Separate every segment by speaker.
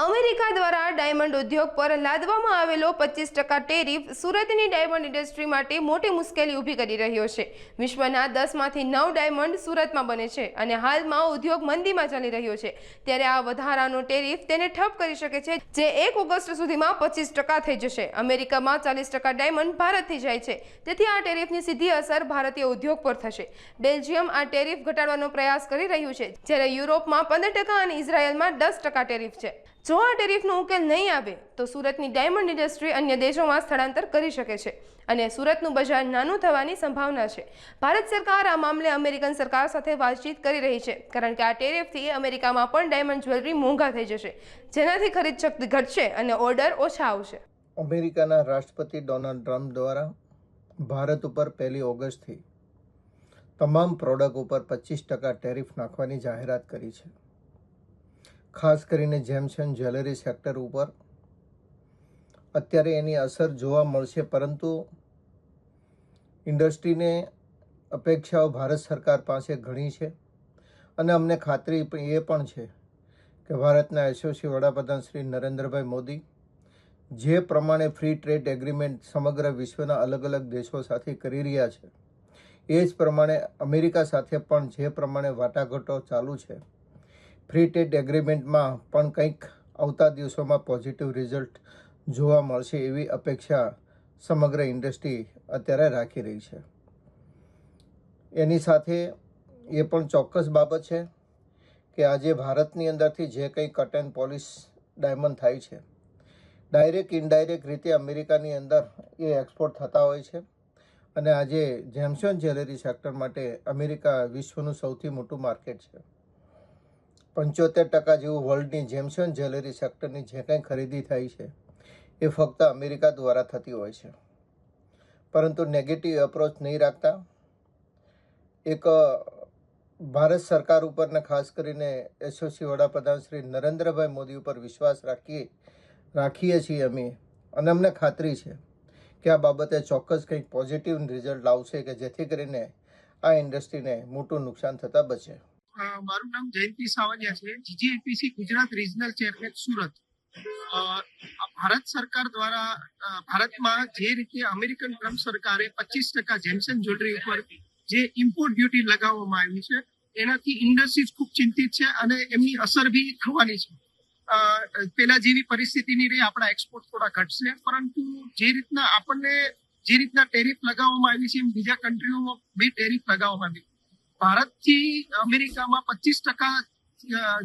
Speaker 1: America દ્વારા diamond ઉદ્યોગ પર લાદવામાં આવેલો પચીસ ટકા ટેરિફ સુરતની ડાયમંડ ઇન્ડસ્ટ્રી માટે મોટી મુશ્કેલી ઊભી કરી રહ્યો છે. વિશ્વના દસમાંથી નવ ડાયમંડ સુરતમાં બને છે અને હાલમાં ઉદ્યોગ મંદીમાં ચાલી રહ્યો છે. ત્યારે આ વધારાનો ટેરિફ તેને ઠપ કરી શકે છે જે એક ઓગસ્ટ સુધીમાં પચીસ ટકા થઈ જશે. અમેરિકામાં ચાલીસ ટકા ડાયમંડ ભારતથી જાય છે. તેથી આ ટેરિફની સીધી અસર ભારતીય ઉદ્યોગ પર થશે. બેલ્જિયમ આ ટેરિફ ઘટાડવાનો પ્રયાસ કરી રહ્યું છે, જ્યારે યુરોપમાં પંદર ટકા અને ઇઝરાયલમાં દસ ટકા ટેરિફ છે. જો આ ટેરિફનો ઉકેલ નહીં આવે, તો સુરતની ડાયમંડ ઇન્ડસ્ટ્રી અન્ય દેશોમાં સ્થળાંતર કરી શકે છે અને સુરતનું બજાર નાનું થવાની સંભાવના છે. ભારત સરકાર આ મામલે અમેરિકન સરકાર સાથે વાતચીત કરી રહી છે, કારણ કે આ ટેરિફથી અમેરિકામાં પણ ડાયમંડ જ્વેલરી મોંઘા થઈ જશે, જેનાથી ખરીદ શક્તિ ઘટશે અને ઓર્ડર ઓછા આવશે.
Speaker 2: અમેરિકાના રાષ્ટ્રપતિ ડોનાલ્ડ ટ્રમ્પ દ્વારા ભારત ઉપર પહેલી ઓગસ્ટથી તમામ પ્રોડક્ટ ઉપર પચીસ ટકા ટેરિફ નાખવાની જાહેરાત કરી છે. ખાસ કરીને જેમ્સ એન્ડ જ્વેલરી સેક્ટર ઉપર, અત્યારે એની અસર જોવા મળશે. પરંતુ ઇન્ડસ્ટ્રીને અપેક્ષાઓ ભારત સરકાર પાસે ઘણી છે અને અમને ખાતરી એ પણ છે કે ભારતના યશસ્વી વડાપ્રધાન શ્રી નરેન્દ્રભાઈ મોદી જે પ્રમાણે ફ્રી ટ્રેડ એગ્રીમેન્ટ સમગ્ર વિશ્વના અલગ અલગ દેશો સાથે કરી રહ્યા છે, એ જ પ્રમાણે અમેરિકા સાથે પણ જે પ્રમાણે વાટાઘાટો ચાલુ છે ફ્રી ટ્રેડ એગ્રીમેન્ટમાં પણ કંઈક આવતા દિવસોમાં પોઝિટિવ રિઝલ્ટ જોવા મળશે એવી અપેક્ષા સમગ્ર ઇન્ડસ્ટ્રી અત્યારે રાખી રહી છે. એની સાથે એ પણ ચોક્કસ બાબત છે કે આજે ભારતની અંદરથી જે કંઈ કટ એન્ડ પોલિશ ડાયમંડ થાય છે, ડાયરેક્ટ ઇનડાયરેક્ટ રીતે અમેરિકાની અંદર એ એક્સપોર્ટ થતા હોય છે અને આજે જેમ્સન જ્વેલરી સેક્ટર માટે અમેરિકા વિશ્વનું સૌથી મોટું માર્કેટ છે. પંચોતેર ટકા જેવું વર્લ્ડની જેમ્સન જ્વેલરી સેક્ટરની જે કંઈ ખરીદી થાય છે, એ ફક્ત અમેરિકા દ્વારા થતી હોય છે. પરંતુ નેગેટિવ એપ્રોચ નહીં રાખતા. એક ભારત સરકાર ઉપરને ખાસ કરીને એસઓસી વડાપ્રધાન શ્રી નરેન્દ્રભાઈ મોદી ઉપર વિશ્વાસ રાખીએ રાખીએ છીએ અમે. અને અમને ખાતરી છે કે આ બાબતે ચોક્કસ કંઈક પોઝિટિવ રિઝલ્ટ લાવશે કે જેથી કરીને આ ઇન્ડસ્ટ્રીને મોટું નુકસાન થતાં બચે.
Speaker 3: મારું નામ જયંતિ સાવલિયા છે. GJEPC Gujarat regional chairman Surat. Bharat સરકાર દ્વારા ભારતમાં જે રીતે અમેરિકન ટ્રમ્પ સરકારે પચીસ ટકા જેમસન જ્વેલરી ઉપર જે ઇમ્પોર્ટ ડ્યુટી લગાવવામાં આવી છે, એનાથી ઇન્ડસ્ટ્રીઝ ખૂબ ચિંતિત છે અને એમની અસર બી થવાની છે. પેલા જેવી પરિસ્થિતિ નહીં રહી આપણા એક્સપોર્ટ થોડા ઘટશે, પરંતુ જે રીતના આપણને જે રીતના ટેરિફ લગાવવામાં આવી છે એમ બીજા કન્ટ્રીઓમાં બી ટેરિફ લગાવવામાં આવી. ભારતથી અમેરિકામાં પચીસ ટકા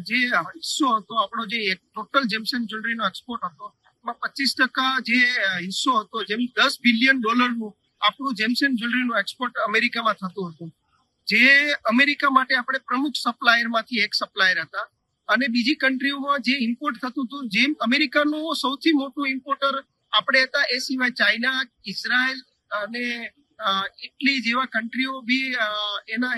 Speaker 3: જે હિસ્સો હતો, આપણો જે ટોટલ જેમ્સન જ્વેલરીનો એક્સપોર્ટ હતો, એમાં પચીસ ટકા જે હિસ્સો હતો, જેમ દસ બિલિયન ડોલરનું આપણું જેમસન જ્વેલરીનું એક્સપોર્ટ અમેરિકામાં થતું હતું. જે અમેરિકા માટે આપણે પ્રમુખ સપ્લાયરમાંથી એક સપ્લાયર હતા. અને બીજી કન્ટ્રીઓમાં જે ઇમ્પોર્ટ થતું હતું, જેમ અમેરિકાનું સૌથી મોટું ઇમ્પોર્ટર આપણે હતા, એ સિવાય ચાઇના ઇઝરાયલ અને ઇટલી જેવા કન્ટ્રીઓ બી એના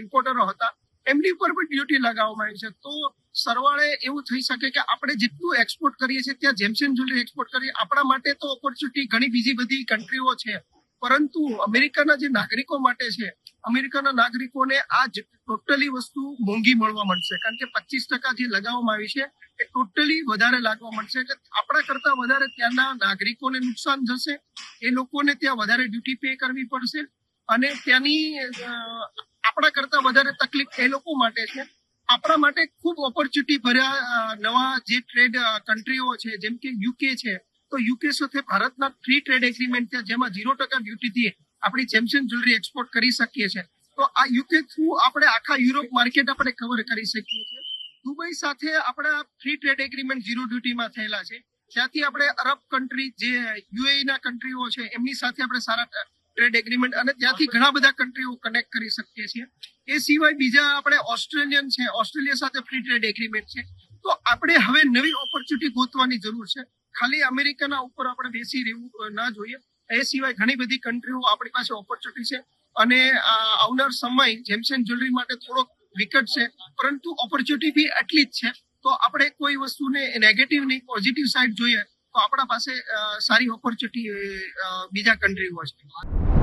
Speaker 3: ઇમ્પોર્ટરો હતા. એમની ઉપર પણ ડ્યુટી લગાવવામાં આવી છે. તો સરવાળે એવું થઈ શકે કે આપણે જેટલું એક્સપોર્ટ કરીએ છીએ, ત્યાં જેમસેન જ્વેલરી એક્સપોર્ટ કરીએ, આપણા માટે તો ઓપોર્ચ્યુનિટી ઘણી બીજી બધી કન્ટ્રીઓ છે. પરંતુ અમેરિકાના જે નાગરિકો માટે છે, અમેરિકાના નાગરિકોને આ ટોટલી વસ્તુ મોંઘી મળવા મળશે કારણ કે પચીસ ટકા જે લગાવવામાં આવી છે, એ ટોટલી વધારે લાગવા મળશે એટલે આપણા કરતા વધારે ત્યાંના નાગરિકોને નુકસાન થશે, એ લોકોને ત્યાં વધારે ડ્યુટી પે કરવી પડશે અને ત્યાંની આપણા કરતા વધારે તકલીફ એ લોકો માટે છે. આપણા માટે ખૂબ ઓપોર્ચ્યુનિટી ભર્યા નવા જે ટ્રેડ કન્ટ્રીઓ છે, જેમ કે યુકે છે તો યુકે સાથે ભારતના ફ્રી ટ્રેડ એગ્રીમેન્ટ છે, જેમાં ઝીરો ટકા ડ્યુટીથી આપણી જેમસન જ્વેલરી એક્સપોર્ટ કરી શકીએ છીએ. તો આ યુકે થ્રુ આપણે આખા યુરોપ માર્કેટ આપણે કવર કરી શકીએ છીએ. દુબઈ સાથે આપણા ફ્રી ટ્રેડ એગ્રીમેન્ટ ઝીરો ડ્યુટીમાં થયેલા છે. ત્યાંથી આપણે અરબ કન્ટ્રી જે યુએઈ ના કન્ટ્રીઓ છે, એમની સાથે આપણે સારા ટ્રેડ એગ્રીમેન્ટ અને ત્યાંથી ઘણા બધા કન્ટ્રીઓ કનેક્ટ કરી શકીએ છીએ. એ સિવાય બીજા આપણે ઓસ્ટ્રેલિયન છે ઓસ્ટ્રેલિયા સાથે ફ્રી ટ્રેડ એગ્રીમેન્ટ છે. તો આપણે હવે નવી ઓપોર્ચ્યુનિટી ગોતવાની જરૂર છે. ખાલી અમેરિકાના ઉપર આપણે બેસી રહેવું ના જોઈએ. એ સિવાય ઘણી બધી કન્ટ્રીઓ આપણી પાસે ઓપોર્ચ્યુનિટી છે અને આવનાર સમય જેમસન જ્વેલરી માટે થોડોક વિકટ છે. પરંતુ ઓપોર્ચ્યુનિટી બી એટલી જ છે. તો આપણે કોઈ વસ્તુને નેગેટિવ નહીં પોઝિટિવ સાઈડ જોઈએ, તો આપણા પાસે સારી ઓપોર્ચ્યુનિટી બીજા કન્ટ્રીઓ છે.